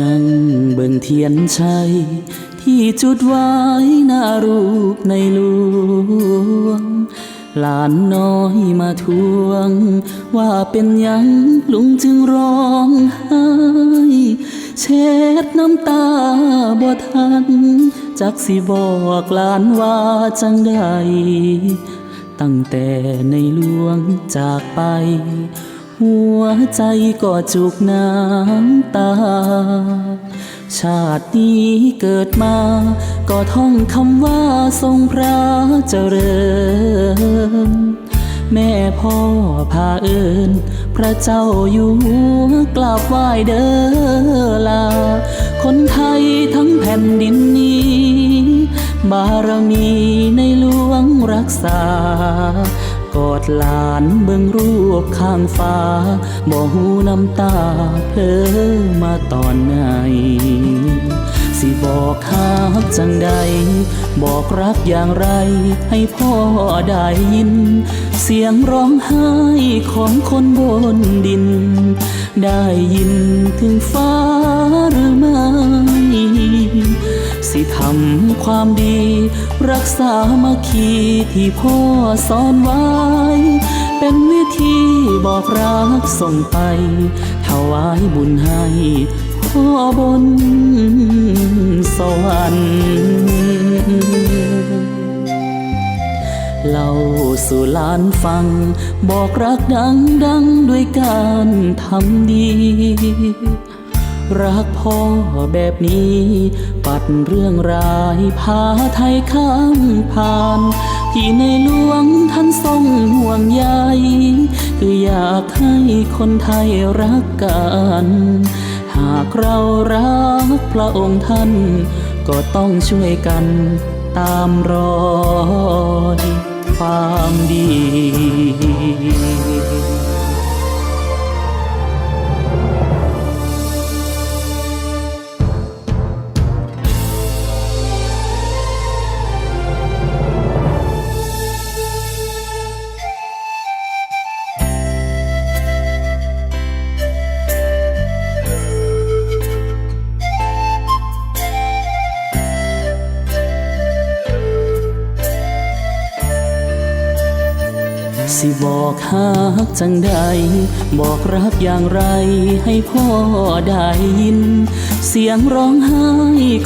นั่งเบิ่งเทียนชัย ที่จุดไว้หน้ารูปในหลวง หลานน้อยมาทวง ว่าเป็นยังลุงจึงร้องไห้เช็ดน้ำตาบ่ทัน จักสิบอกหลานว่าจังใด ตั้งแต่ในหลวงจากไป หัวใจก็จุกน้ำตา ชาตินี้เกิดมา ก็ท่องคำว่าทรงพระเจริญ แม่พ่อพาเอิญพระเจ้าอยู่หัวกราบไหว้เด้อลา คนไทยทั้งแผ่นดินนี้ บารมีในหลวงรักษา กอดหลานเบิ่งรูปข้างฟ้า บ่หูน้ำตาเพลอมาตอนไหน สิบอกฮักจังใด บอกรักอย่างไรให้พ่อได้ยิน เสียงร้องไห้ของคนบนดิน ได้ยินถึงฟ้าหรือไม่สิทำความดี รักษามาคีที่พ่อสอนไว้ เป็นวิธีบอกรักส่งไปถวายบุญให้พ่อบนสวรรค์เล่าสู่ลานฟัง บอกรักดังดังด้วยการทำดี รักพ่อแบบนี้ ปัดเรื่องร้ายพาไทยข้ามผ่านที่ในหลวงท่านทรงห่วงใยคืออยากให้คนไทยรักกัน หากเรารักพระองค์ท่าน ก็ต้องช่วยกันตามรอยความดี สิบอกฮักจังใด บอกรักอย่างไรให้พ่อได้ยิน เสียงร้องไห้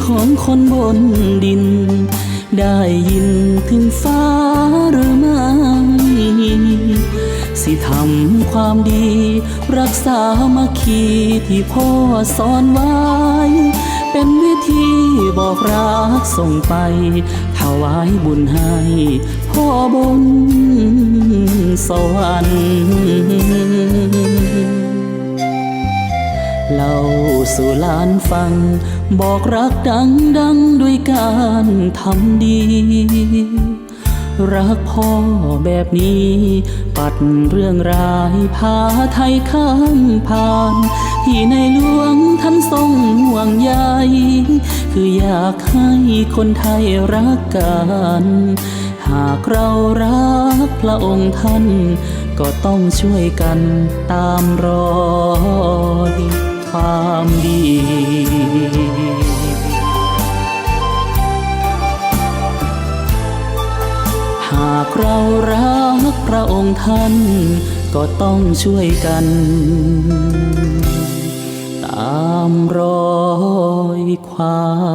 ของคนบนดิน ได้ยินถึงฟ้าหรือไม่สิทำความดี รักษามาคีที่พ่อสอนไว้ เป็นวิธี บอกรักส่งไปถวายบุญให้พ่อบนสวรรค์เล่าสู่ลานฟัง บอกรักดังดังด้วยการทำดี รักพ่อแบบนี้ ปัดเรื่องร้ายพาไทยข้ามผ่าน ที่ในหลวงท่านทรงห่วงใย คืออยากให้คนไทยรักกัน หากเรารักพระองค์ท่าน ก็ต้องช่วยกันตามรอยความดีหากเรารักพระองค์ท่าน ก็ต้องช่วยกัน ตามรอยความ